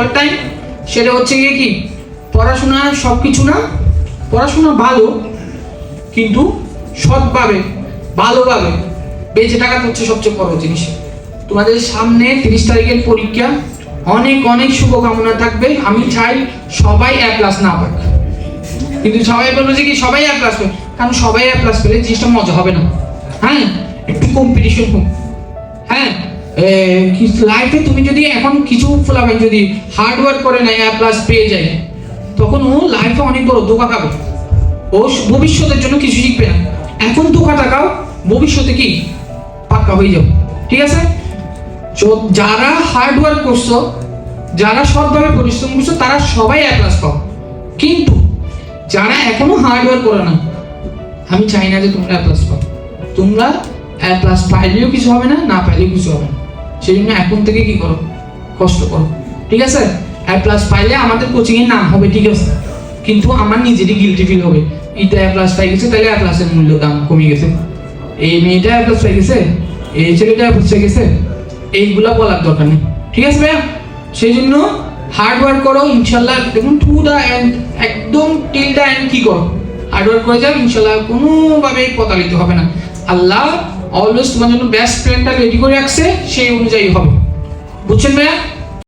All time সেটা হচ্ছে গিয়ে কি? পড়াশোনা সব কিছু না, পড়াশোনা ভালো, কিন্তু সৎভাবে, ভালোভাবে বেঁচে টাকাটা হচ্ছে সবচেয়ে বড় জিনিস। তোমাদের সামনে তিরিশ তারিখের পরীক্ষা, অনেক অনেক শুভকামনা থাকবে। আমি চাই সবাই এক ক্লাস না পাক। কিন্তু সবাই বলবে যে কি সবাই এক ক্লাস পাবে কারণ সবাই এ প্লাস পেলে জিনিসটা মজা হবে না। হ্যাঁ? একটু কম্পিটিশন হোক। লাইফে তুমি যদি এখন কিছু ফলাবেন যদি হার্ড ওয়ার্ক করে না এ প্লাস পেয়ে যায়, তখন ও লাইফে অনেক বড় ধোকা খাবে। ও ভবিষ্যতের জন্য কিছু শিখবে না। এখন ধোকা টাকাও ভবিষ্যতে কি? পাক্কা হয়ে যাবে ঠিক আছে? যারা হার্ড ওয়ার্ক করছ, যারা সৎভাবে পরিশ্রম করছ, তারা সবাই এ প্লাস পাও। কিন্তু যারা এখনও হার্ড ওয়ার্ক করে না, আমি চাই না যে তোমরা এ প্লাস পাও। তোমরা এ প্লাস পাইলেও কিছু হবে না না পাইলেও কিছু হবে না। সেই জন্য এখন থেকে কি করো? কষ্ট করো। ঠিক আছে? এ প্লাস পাইলে আমাদের কোচিং এর নাম হবে, ঠিক আছে? কিন্তু আমার নিজেরই গিলটি ফিল হবে। এটা এ প্লাস পাই গেছে, তাহলে এ প্লাসের মূল্য দাম কমে গেছে। এই মেয়েটা এ প্লাস পাই গেছে, এই ছেলেটা এ প্লাস পাই গেছে, এইগুলা বলার দরকার নেই। ঠিক আছে ভাইয়া? সেই জন্য হার্ড ওয়ার্ক করো, ইনশাল্লাহ দেখুন টু দা এন্ড একদম টিল দা এন্ড কি করো? হার্ড ওয়ার্ক করে যাও, ইনশাল্লাহ কোনোভাবেই প্রতারিত হবে না। আল্লাহ অলওয়েজ তোমার জন্য বেস্ট প্ল্যানটা রেডি করে রাখছে সেই অনুযায়ী হবে। বুঝছেন ভাইয়া?